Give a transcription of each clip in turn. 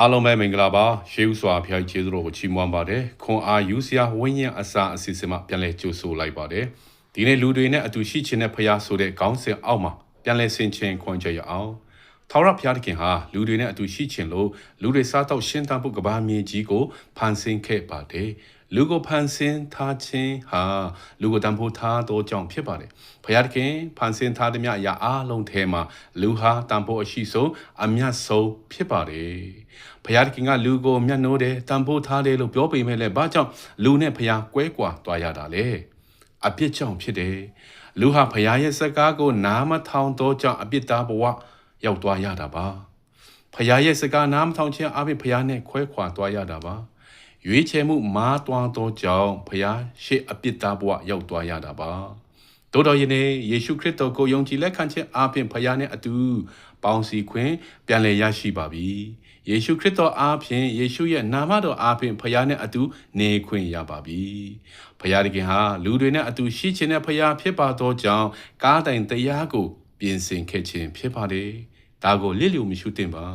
အားလုံးပဲမင်္ဂလာပါရှေးဥစွာဖျားကျေးဇူးတော်ကိုချီးမွမ်းပါတယ်ခွန်အားယူစရာဝိညာဉ်အစာအစီအစဉ်မှာပြန်လည်ကြိုဆိုလိုက်ပါတယ်ဒီနေ့လူတွေနဲ့အတူရှိခြင်းနဲ့ဖျားဆိုတဲ့ခေါင်းစဉ်အောက်မှာပြန်လည်ဆင်ခြင်ခွန်ကြရအောင်ထာဝရဘုရားသခင်ဟာလူတွေနဲ့အတူရှိခြင်းလို့လူတွေစားတော့ရှင်းတမ်းဖို့ကဘာမြေကြီးကိုဖန်ဆင်းခဲ့ပါတယ် လူကိုဖန်ဆင်းထားခြင်းဟာလူကိုတန်ဖိုးထားသောကြောင့်ဖြစ်ပါတယ်။ဘုရားသခင်ဖန်ဆင်းထားသည်များအရာအလုံးထဲမှာလူဟာတန်ဖိုးအရှိဆုံးအမြတ်ဆုံးဖြစ်ပါတယ်။ဘုရားသခင်ကလူကိုမြတ်နိုးတယ်တန်ဖိုးထားတယ်လို့ပြောပေမဲ့လည်းဘာကြောင့်လူနဲ့ဘုရားကွဲကွာသွားရတာလဲ။အပြစ်ကြောင့်ဖြစ်တယ်။လူဟာဘုရားရဲ့စကားကိုနားမထောင်တော့ကြောင့်အပြစ်သားဘဝရောက်သွားရတာပါ။ဖခင်ရဲ့စကားနားမထောင်ခြင်းအပြင်ဖခင်နဲ့ခွဲခွာသွားရတာပါ ရွေးချယ်မှုမားသွားသောကြောင့်ဖခင်ရှေ့အပြစ်သားဘဝရောက်သွားရတာပါတို့တော်ယနေ့ယေရှုခရစ်တော်ကိုယုံကြည်လက်ခံခြင်းအပြင်ဖခင်နဲ့အတူပေါင်းစည်းခွင့်ပြန်လည်ရရှိပါပြီယေရှုခရစ်တော်အားဖြင့်ယေရှုရဲ့နာမတော်အားဖြင့်ဖခင်နဲ့အတူနေခွင့်ရပါပြီဖခင်တခင်ဟာလူတွေနဲ့အတူရှိခြင်းနဲ့ဖခင်ဖြစ်ပါသောကြောင့်ကားတိုင်တရားကို ပြင်ဆင်ခဲ့ခြင်းဖြစ်ပါတယ်ဒါကိုလစ်လျူမရှုသင့်ပါ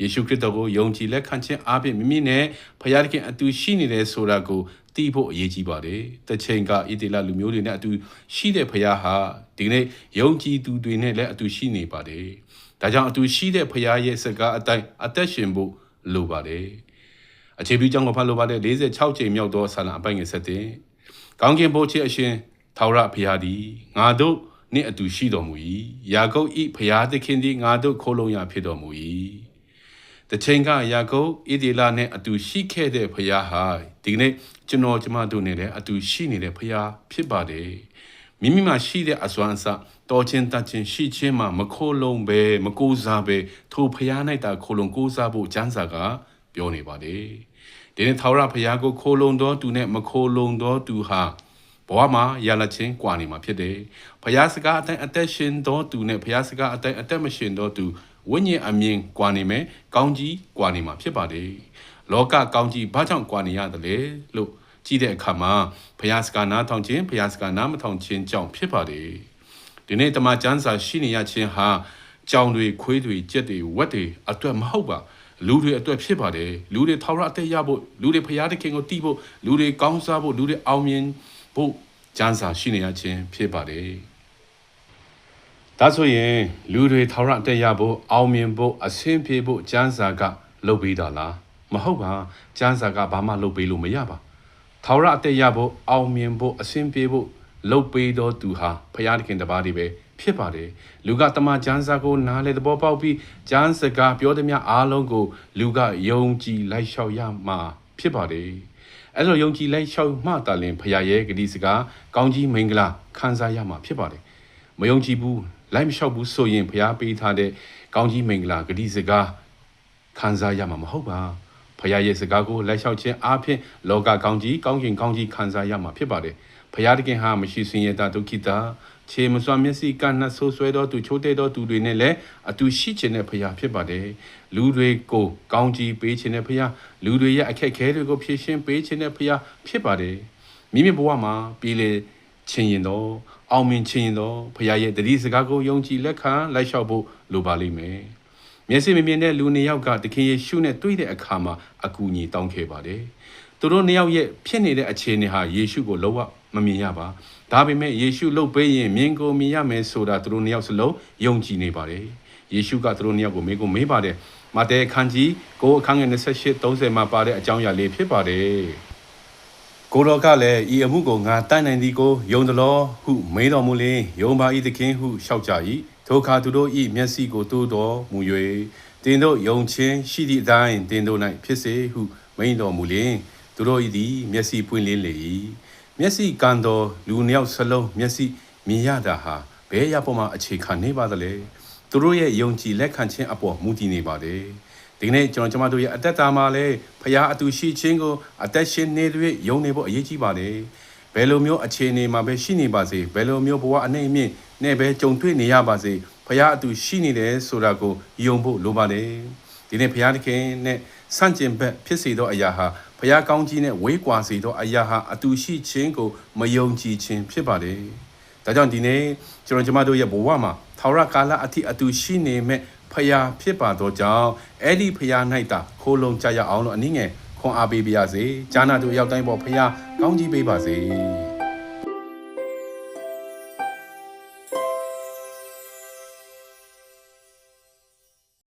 ယေရှုခရစ်တော်ကိုယုံကြည်လက်ခံခြင်းအပြင်မိမိနဲ့ဖခင်ခင်အတူရှိနေတယ်ဆိုတာကိုသိဖို့အရေးကြီးပါတယ်။တချိန်ကဣတိလလူမျိုးတွေနဲ့အတူရှိတဲ့ဖခင်ဟာဒီနေ့ယုံကြည်သူတွေနဲ့လည်းအတူရှိနေပါတယ်။ဒါကြောင့်အတူရှိတဲ့ဖခင်ရဲ့စကားအတိုင်းအသက်ရှင်ဖို့လိုပါတယ်။အခြေပြုကြောင့်ကဖတ်လိုပါတယ်46ချိန်မြောက်သောဆာလံအပိုင်ငယ်ဆက်တဲ့ကောင်းကင်ဘုရားအရှင်ထာဝရဘုရားသည်ငါတို့နှင့်အတူရှိတော်မူ၏ယာကုပ်ဤဖျားသခင်သည်ငါတို့ခိုးလုံရဖြစ်တော်မူ၏ တချိန်ကယာကုပ်ဣဒီလာနဲ့အတူရှိခဲ့တဲ့ဖျားဟာဒီနေ့ကျွန်တော်ကျမတို့နဲ့လည်းအတူရှိနေတဲ့ဖျားဖြစ်ပါတယ်မိမိမှာရှိတဲ့အစွမ်းအစတော်ချင်းတတ်ချင်းရှိချင်းမှမခိုးလုံပဲမကိုးစားပဲထိုဖျား၌တာခိုးလုံကိုးစားဖို့ကျမ်းစာကပြောနေပါတယ်ဒီနေ့ထာဝရဘုရားကိုခိုးလုံတော်သူနဲ့မခိုးလုံတော်သူဟာဘဝမှာရလချင်းကွာနေမှာဖြစ်တယ်။ဘုရားစကားအတိုင်းအသက်ရှင်တော်သူနဲ့ဘုရားစကားအတိုင်းအသက်မရှင်တော်သူ ဝိညာဉ်အမြင်ကွာနေမယ်။ကောင်းကြီးကွာနေမှာဖြစ်ပါတယ်။လောကကောင်းကြီးဘာကြောင့်ကွာနေရတယ်လဲလို့ကြည့်တဲ့အခါမှာဘုရားစကားနားထောင်ခြင်းဘုရားစကားနားမထောင်ခြင်းကြောင့်ဖြစ်ပါတယ်။ဒီနေ့တမန်ကျမ်းစာရှိနေရခြင်းဟာကြောင်တွေခွေးတွေကြက်တွေဝက်တွေအတွက်မဟုတ်ပါလူတွေအတွက်ဖြစ်ပါတယ်လူတွေထာဝရအသက်ရဖို့လူတွေဖရာသခင်ကိုတည်ဖို့လူတွေကောင်းစားဖို့လူတွေအောင်မြင်ဖို့ကျမ်းစာရှိနေရခြင်းဖြစ်ပါတယ်။ ဒါဆိုရင်လူတွေထာဝရတက်ရဖို့အောင်မြင်ဖို့အဆင်ပြေဖို့ကျမ်းစာကလုပ်ပေးတာလားမဟုတ်ပါကျမ်းစာကဘာမှလုပ်ပေးလို့မရပါထာဝရအတက်ရဖို့အောင်မြင်ဖို့အဆင်ပြေဖို့လုပ်ပေးတော်သူဟာဖရာသခင်တပါးတည်းပဲဖြစ်ပါတယ်လူကတမန်ကျမ်းစာကိုနားလေသဘောပေါက်ပြီးကျမ်းစကားပြောသည်များအားလုံးကိုလူကယုံကြည်လိုက်လျှောက်ရမှာဖြစ်ပါတယ်အဲ့လိုယုံကြည်လိုက်လျှောက်မှတာလင်ဖရာရဲ့ဂတိစကားကောင်းကြီးမင်္ဂလာခံစားရမှာဖြစ်ပါတယ်မယုံကြည်ဘူး လိုက်မလျှောက်ဘူးဆိုရင်ဖရာပေးထားတဲ့ကောင်းကြီးမင်္ဂလာဂတိစကားခံစားရမှာမဟုတ်ပါဖရာရဲ့စကားကိုလိုက်လျှောက်ခြင်းအပြင်လောကကောင်းကြီးကောင်းကင်ကောင်းကြီးခံစားရမှာဖြစ်ပါတယ်ဖရာတခင်ဟာမရှိစင်ရတာဒုက္ခိတာခြေမစွာမျက်စိကနှဆိုးဆွဲသောသူချိုးတဲ့သောသူတွေနဲ့လည်းအတူရှိခြင်းနဲ့ဖရာဖြစ်ပါတယ်လူတွေကိုကောင်းကြီးပေးခြင်းနဲ့ဖရာလူတွေရဲ့အခက်ခဲတွေကိုဖြေရှင်းပေးခြင်းနဲ့ဖရာဖြစ်ပါတယ်မိမိဘဝမှာပြည်လေ ခြင်းရင်တော့အောင်မြင်ခြင်းရင်တော့ဖရာရဲ့တတိစကားကိုယုံကြည်လက်ခံလိုက်လျှောက်ဖို့လိုပါလိမ့်မယ်မျက်စိမမြင်တဲ့လူနှစ်ယောက်ကသခင်ယေရှုနဲ့တွေ့တဲ့အခါမှာအကူအညီတောင်းခဲ့ပါတယ်သူတို့နှစ်ယောက်ရဲ့ဖြစ်နေတဲ့အခြေအနေဟာယေရှုကိုလုံးဝမမြင်ရပါဒါပေမဲ့ယေရှုလှုပ်ပေးရင်မြင်ကိုမြင်ရမယ်ဆိုတာသူတို့နှစ်ယောက်စလုံးယုံကြည်နေပါတယ်ယေရှုကသူတို့နှစ်ယောက်ကိုမေးကိုမေးပါတယ်မဿဲအခန်းကြီးကိုအခန်းငယ်28 30မှာပါတဲ့အကြောင်းအရာလေးဖြစ်ပါတယ် ကိုတော်ကလည်းဤအမှုကိုငါတတ်နိုင်သည်ကိုယုံသလောဟုမေးတော်မူလင်ယုံပါ၏သခင်ဟုလျှောက်ကြ၏ထိုအခါသူတို့၏မျက်စိကိုတိုးတော်မူ၍တင်တို့ယုံချင်းရှိသည့်အတိုင်းတင်တို့၌ဖြစ်စေဟုမိန်တော်မူလင်သူတို့၏သည်မျက်စိပွင့်လင်းလေ၏မျက်စိကံတော်လူနှစ်ယောက်စလုံးမျက်စိမြင်ရတာဟာဘယ်ရပေါ်မှာအခြေခံနေပါသလဲသူတို့ရဲ့ယုံကြည်လက်ခံခြင်းအပေါ်မူတည်နေပါတယ် ဒီနေ့ကျွန်တော်ကျမတို့ရဲ့အသက်တာမှာလည်းဖရားအတူရှိခြင်းကိုအသက်ရှင်နေတဲ့ယုံနေဖို့အရေးကြီးပါတယ်ဘယ်လိုမျိုးအခြေအနေမှာပဲရှိနေပါစေဘယ်လိုမျိုးဘဝအနေအမြင့်နဲ့ပဲကြုံတွေ့နေရပါစေဖရားအတူရှိနေတယ်ဆိုတာကိုယုံဖို့လိုပါတယ်ဒီနေ့ဖရားသခင်နဲ့ဆန့်ကျင်ဘက်ဖြစ်စေသောအရာဟာဖရားကောင်းကြီးနဲ့ဝေးကွာစေသောအရာဟာအတူရှိခြင်းကိုမယုံကြည်ခြင်းဖြစ်ပါတယ်ဒါကြောင့်ဒီနေ့ကျွန်တော်ကျမတို့ရဲ့ဘဝမှာ ထာဝရကာလအထိအတူရှိနေမဲ့ဖဖျားဖြစ်ပါသောကြောင့်အဲ့ဒီဖျား၌သာခိုးလုံကြရအောင်လို့အနည်းငယ်ခွန်အားပေးပါရစေ။ဂျာနာတို့ရောက်တိုင်းပေါ်ဖျားကောင်းကြီးပေးပါစေ။